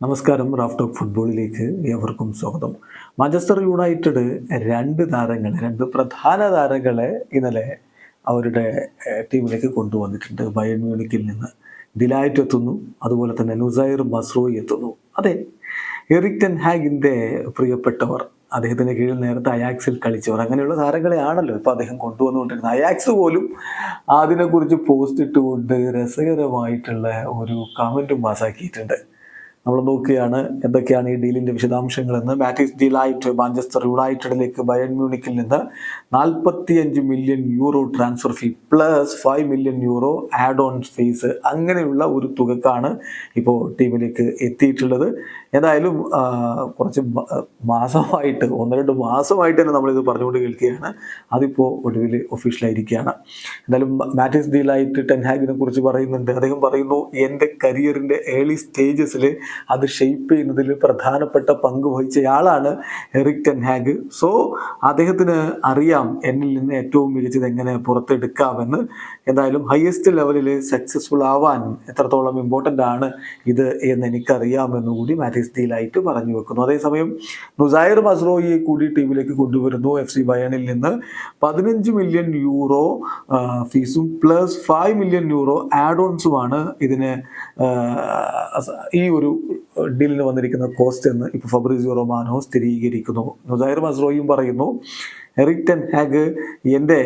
നമസ്കാരം Raf talk ഫുട്ബോളിലേക്ക് ഏവർക്കും സ്വാഗതം. മാഞ്ചസ്റ്റർ യുണൈറ്റഡ് രണ്ട് താരങ്ങളെ രണ്ട് പ്രധാന താരങ്ങളെ ഇന്നലെ അവരുടെ ടീമിലേക്ക് കൊണ്ടുവന്നിട്ടുണ്ട്. ബയൺ മ്യൂണിക്കിൽ നിന്ന് ഡിലൈറ്റ് എത്തുന്നു. അതുപോലെ തന്നെ നുസൈർ മസ്രോയി എത്തുന്നു. അതെ എറിക് ടെൻ ഹാഗിന്റെ പ്രിയപ്പെട്ടവർ അദ്ദേഹത്തിന്റെ കീഴിൽ നേരത്തെ അയാക്സിൽ കളിച്ചവർ അങ്ങനെയുള്ള താരങ്ങളെയാണല്ലോ ഇപ്പോൾ അദ്ദേഹം കൊണ്ടുവന്നുകൊണ്ടിരുന്നത്. അയാക്സ് പോലും അതിനെക്കുറിച്ച് പോസ്റ്റ് ഇട്ടുകൊണ്ട് രസകരമായിട്ടുള്ള ഒരു കമന്റും പാസ്സാക്കിയിട്ടുണ്ട്. നമ്മൾ നോക്കുകയാണ് എന്തൊക്കെയാണ് ഈ ഡീലിന്റെ വിശദാംശങ്ങളെന്ന് മാറ്റിസ് ഡീലായിട്ട് മാഞ്ചസ്റ്റർ യുണൈറ്റഡിലേക്ക് ബയൺ മ്യൂണിക്കിൽ നിന്ന് നാൽപ്പത്തിയഞ്ച് million euro transfer fee plus five million euro add on fees അങ്ങനെയുള്ള ഒരു തുകക്കാണ് ഇപ്പോൾ ടീമിലേക്ക് എത്തിയിട്ടുള്ളത്. ഏതായാലും കുറച്ച് മാസമായിട്ട് ഒന്ന് രണ്ട് മാസമായിട്ട് തന്നെ നമ്മളിത് പറഞ്ഞുകൊണ്ട് കേൾക്കുകയാണ്. അതിപ്പോൾ ഒടുവിൽ ഒഫീഷ്യലായിരിക്കുകയാണ് എന്തായാലും മാറ്റിസ് ഡീലായിട്ട് ടെൻഹാഗിനെ കുറിച്ച് പറയുന്നുണ്ട്. അദ്ദേഹം പറയുന്നു എന്റെ കരിയറിന്റെ ഏർലി സ്റ്റേജസിൽ അത് ഷെയ്പ്പ് ചെയ്യുന്നതിൽ പ്രധാനപ്പെട്ട പങ്ക് വഹിച്ചയാളാണ് എറിക് ടെൻഹാഗ് സോ അദ്ദേഹത്തിന് അറിയാം എന്നിൽ നിന്ന് ഏറ്റവും മികച്ചത് എങ്ങനെ പുറത്തെടുക്കാമെന്ന്. എന്തായാലും ഹയസ്റ്റ് ലെവലിൽ സക്സസ്ഫുൾ ആവാൻ എത്രത്തോളം ഇമ്പോർട്ടന്റ് ആണ് ഇത് എന്ന് എനിക്കറിയാമെന്ന് കൂടി മാറ്റിസ് ഡീലായിട്ട് പറഞ്ഞു വെക്കുന്നു. അതേസമയം നുസൈർ മസ്രോയിയെ കൂടി ടീമിലേക്ക് കൊണ്ടുവരുന്നു എഫ് സി ബയണിൽ നിന്ന്. പതിനഞ്ച് മില്യൺ യൂറോ ഫീസും plus five million euro add ഓൺസുമാണ് ഇതിന് ഈ ഒരു ഡീലിന് വന്നിരിക്കുന്ന കോസ്റ്റ് എന്ന് ഇപ്പോൾ ഫബ്രിസിയോ റൊമാനോ സ്ഥിരീകരിക്കുന്നു. നുസൈർ മസ്റോയും പറയുന്നു എറിക് ടെൻ ഹാഗ് എന്റെ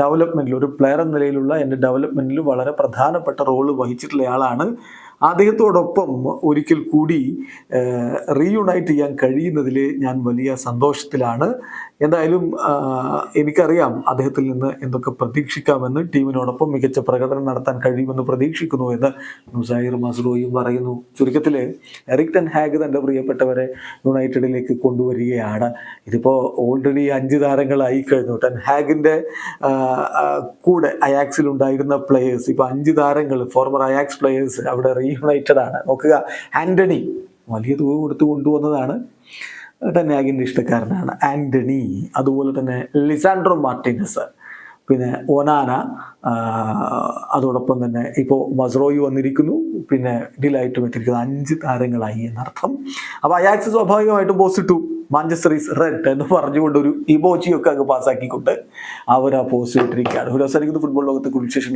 ഡെവലപ്മെന്റിൽ ഒരു പ്ലെയർ എന്ന നിലയിലുള്ള എന്റെ ഡെവലപ്മെന്റിൽ വളരെ പ്രധാനപ്പെട്ട റോൾ വഹിച്ചിട്ടുള്ള ആളാണ് അദ്ദേഹത്തോടൊപ്പം ഒരിക്കൽ കൂടി റീയുണൈറ്റ് ചെയ്യാൻ കഴിയുന്നതിൽ ഞാൻ വലിയ സന്തോഷത്തിലാണ്. എന്തായാലും എനിക്കറിയാം അദ്ദേഹത്തിൽ നിന്ന് എന്തൊക്കെ പ്രതീക്ഷിക്കാമെന്ന് ടീമിനോടൊപ്പം മികച്ച പ്രകടനം നടത്താൻ കഴിയുമെന്ന് പ്രതീക്ഷിക്കുന്നു എന്ന് മുസാഹിർ മസ്റോയും പറയുന്നു. ചുരുക്കത്തിൽ എറിക് ടെൻ ഹാഗ് തന്റെ പ്രിയപ്പെട്ടവരെ യുണൈറ്റഡിലേക്ക് കൊണ്ടുവരികയാണ്. ഇതിപ്പോൾ ഓൾറെഡി അഞ്ച് താരങ്ങളായി കഴിഞ്ഞു. ടെൻ ഹാഗിന്റെ കൂടെ അയാക്സിൽ ഉണ്ടായിരുന്ന പ്ലെയേഴ്സ് ഇപ്പോൾ അഞ്ച് താരങ്ങൾ ഫോർമർ അയാക്സ് പ്ലെയേഴ്സ് അവിടെ റീയുണൈറ്റഡ് ആണ്. നോക്കുക ആന്റണി വലിയ തുക കൊടുത്ത് കൊണ്ടുവന്നതാണ്. ടെൻ ഹാഗിന്റെ ഇഷ്ടക്കാരനാണ് ആന്റണി അതുപോലെ തന്നെ ലിസാൻഡ്രോ മാർട്ടിനസ് പിന്നെ ഒനാന അതോടൊപ്പം തന്നെ ഇപ്പോൾ മസ്രോയി വന്നിരിക്കുന്നു. പിന്നെ ഡിലൈറ്റും എത്തിയിരിക്കുന്നത് അഞ്ച് താരങ്ങളായി എന്നർത്ഥം. അപ്പോൾ അയാക്സ് സ്വാഭാവികമായിട്ടും പോസിറ്റീവ് മാഞ്ചസ്റ്റർ ഈസ് റെഡ് എന്ന് പറഞ്ഞുകൊണ്ട് ഒരു ഇമോജിയൊക്കെ അങ്ങ് പാസ്സാക്കിക്കൊണ്ട് അവർ ആ പോസ്റ്റ് ഇട്ടിരിക്കുകയാണ് ഒരു അവസാനിക്കുന്ന ഫുട്ബോൾ ലോകത്തെ കുറിച്ച് ശേഷം